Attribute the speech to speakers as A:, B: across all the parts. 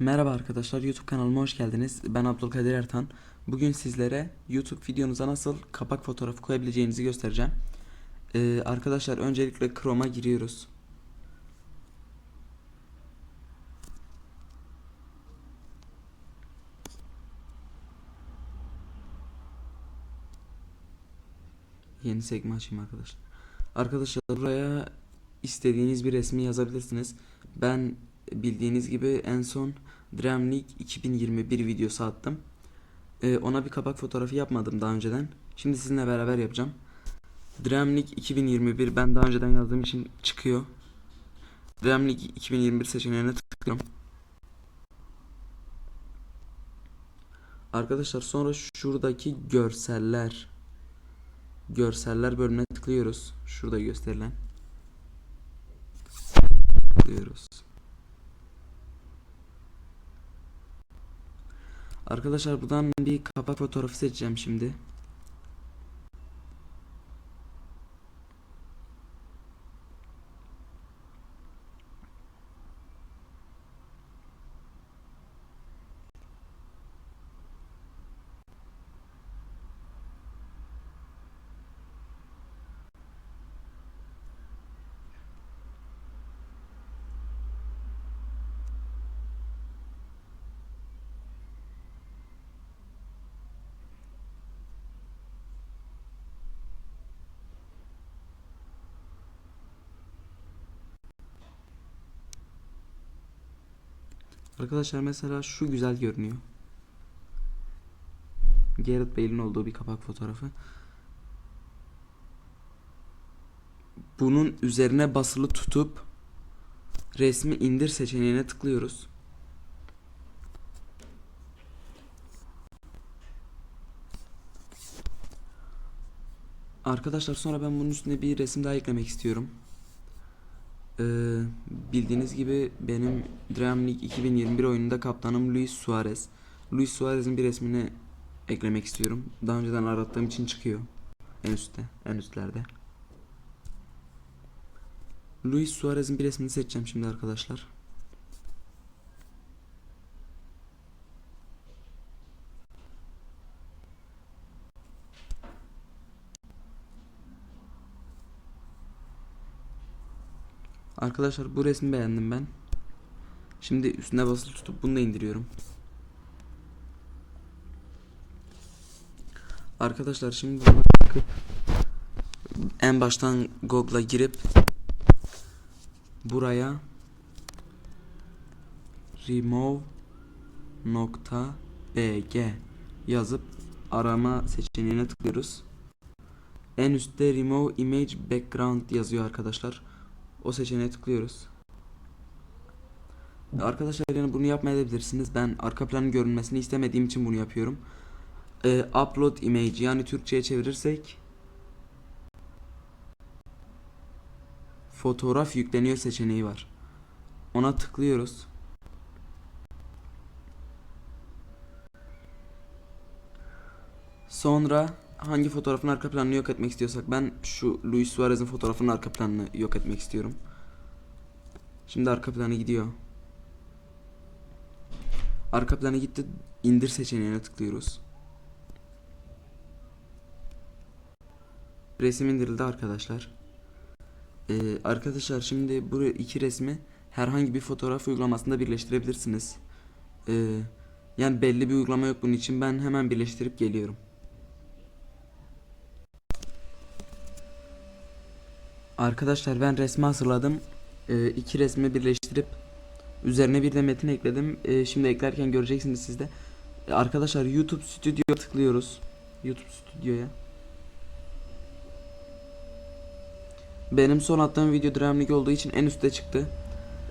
A: Merhaba arkadaşlar YouTube kanalıma hoş geldiniz. Ben Abdülkadir Ertan. Bugün sizlere YouTube videonuza nasıl kapak fotoğrafı koyabileceğinizi göstereceğim. Ee, arkadaşlar öncelikle Chrome'a giriyoruz. Yeni sekme açayım arkadaşlar. Arkadaşlar buraya istediğiniz bir resmi yazabilirsiniz. Ben bildiğiniz gibi en son Dream League 2021 videosu attım. Ee, ona bir kapak fotoğrafı yapmadım daha önceden. Şimdi sizinle beraber yapacağım. Dream League 2021 ben daha önceden yazdığım için çıkıyor. Dream League 2021 seçeneğine tıklıyorum. Arkadaşlar sonra şuradaki görseller görseller bölümüne tıklıyoruz. Şurada gösterilen. Tıklıyoruz. Arkadaşlar buradan bir kapak fotoğrafı seçeceğim şimdi. Arkadaşlar mesela şu güzel görünüyor. Gareth Bale'in olduğu bir kapak fotoğrafı. Bunun üzerine basılı tutup resmi indir seçeneğine tıklıyoruz. Arkadaşlar sonra ben bunun üstüne bir resim daha eklemek istiyorum. Ee, bildiğiniz gibi benim Dream League 2021 oyununda kaptanım Luis Suarez. Luis Suarez'in bir resmini eklemek istiyorum. Daha önceden arattığım için çıkıyor. En üstte, en üstlerde. Luis Suarez'in bir resmini seçeceğim şimdi arkadaşlar. Arkadaşlar bu resmi beğendim ben. Şimdi üstüne basılı tutup bunu da indiriyorum. Arkadaşlar şimdi bakıp en baştan Google'a girip buraya remove.bg yazıp arama seçeneğine tıklıyoruz. En üstte remove image background yazıyor arkadaşlar. O seçeneğe tıklıyoruz. Arkadaşlar yani bunu yapmayabilirsiniz. Ben arka planın görünmesini istemediğim için bunu yapıyorum. Ee, upload image yani Türkçe'ye çevirirsek fotoğraf yükleniyor seçeneği var. Ona tıklıyoruz. Sonra hangi fotoğrafın arka planını yok etmek istiyorsak ben şu Luis Suarez'in fotoğrafının arka planını yok etmek istiyorum. Şimdi arka planı gidiyor. Arka planı gitti. indir seçeneğine tıklıyoruz. Resim indirildi arkadaşlar. Ee, arkadaşlar şimdi bu iki resmi herhangi bir fotoğraf uygulamasında birleştirebilirsiniz. Ee, yani belli bir uygulama yok bunun için ben hemen birleştirip geliyorum. Arkadaşlar ben resmi hazırladım. Ee, iki resmi birleştirip üzerine bir de metin ekledim. Ee, şimdi eklerken göreceksiniz siz de. Ee, arkadaşlar YouTube Stüdyo tıklıyoruz. YouTube Stüdyo'ya. Benim son attığım video League olduğu için en üstte çıktı.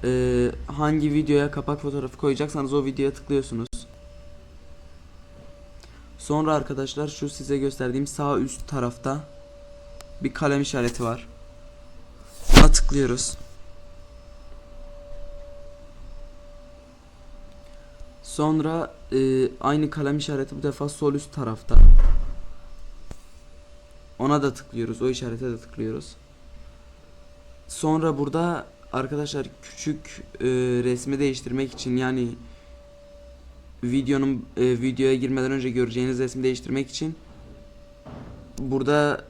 A: Ee, hangi videoya kapak fotoğrafı koyacaksanız o videoya tıklıyorsunuz. Sonra arkadaşlar şu size gösterdiğim sağ üst tarafta bir kalem işareti var. Tıklıyoruz. Sonra e, aynı kalem işareti bu defa sol üst tarafta. Ona da tıklıyoruz. O işarete de tıklıyoruz. Sonra burada arkadaşlar küçük e, resmi değiştirmek için yani videonun e, videoya girmeden önce göreceğiniz resmi değiştirmek için burada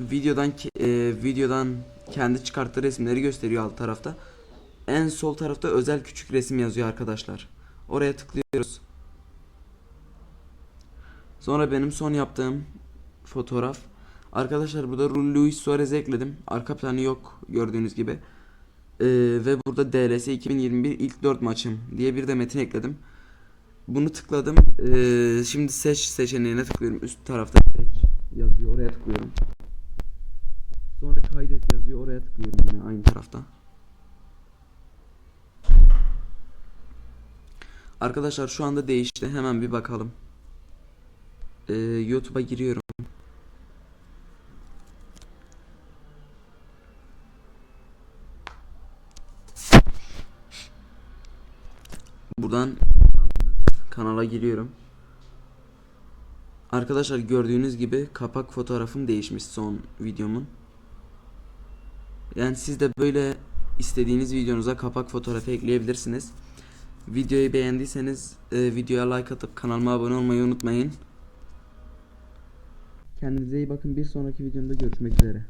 A: videodan e, videodan kendi çıkarttığı resimleri gösteriyor alt tarafta. En sol tarafta özel küçük resim yazıyor arkadaşlar. Oraya tıklıyoruz. Sonra benim son yaptığım fotoğraf. Arkadaşlar burada Luis Suarez'i ekledim. Arka planı yok gördüğünüz gibi. Ee, ve burada DLS 2021 ilk 4 maçım diye bir de metin ekledim. Bunu tıkladım. Ee, şimdi seç seçeneğine tıklıyorum. Üst tarafta seç yazıyor. Oraya tıklıyorum. Sonra kaydet yazıyor. Oraya tıklıyorum yine aynı tarafta. Arkadaşlar şu anda değişti. Hemen bir bakalım. Ee, YouTube'a giriyorum. Buradan kanala giriyorum. Arkadaşlar gördüğünüz gibi kapak fotoğrafım değişmiş son videomun. Yani siz de böyle istediğiniz videonuza kapak fotoğrafı ekleyebilirsiniz. Videoyu beğendiyseniz e, videoya like atıp kanalıma abone olmayı unutmayın. Kendinize iyi bakın. Bir sonraki videomda görüşmek üzere.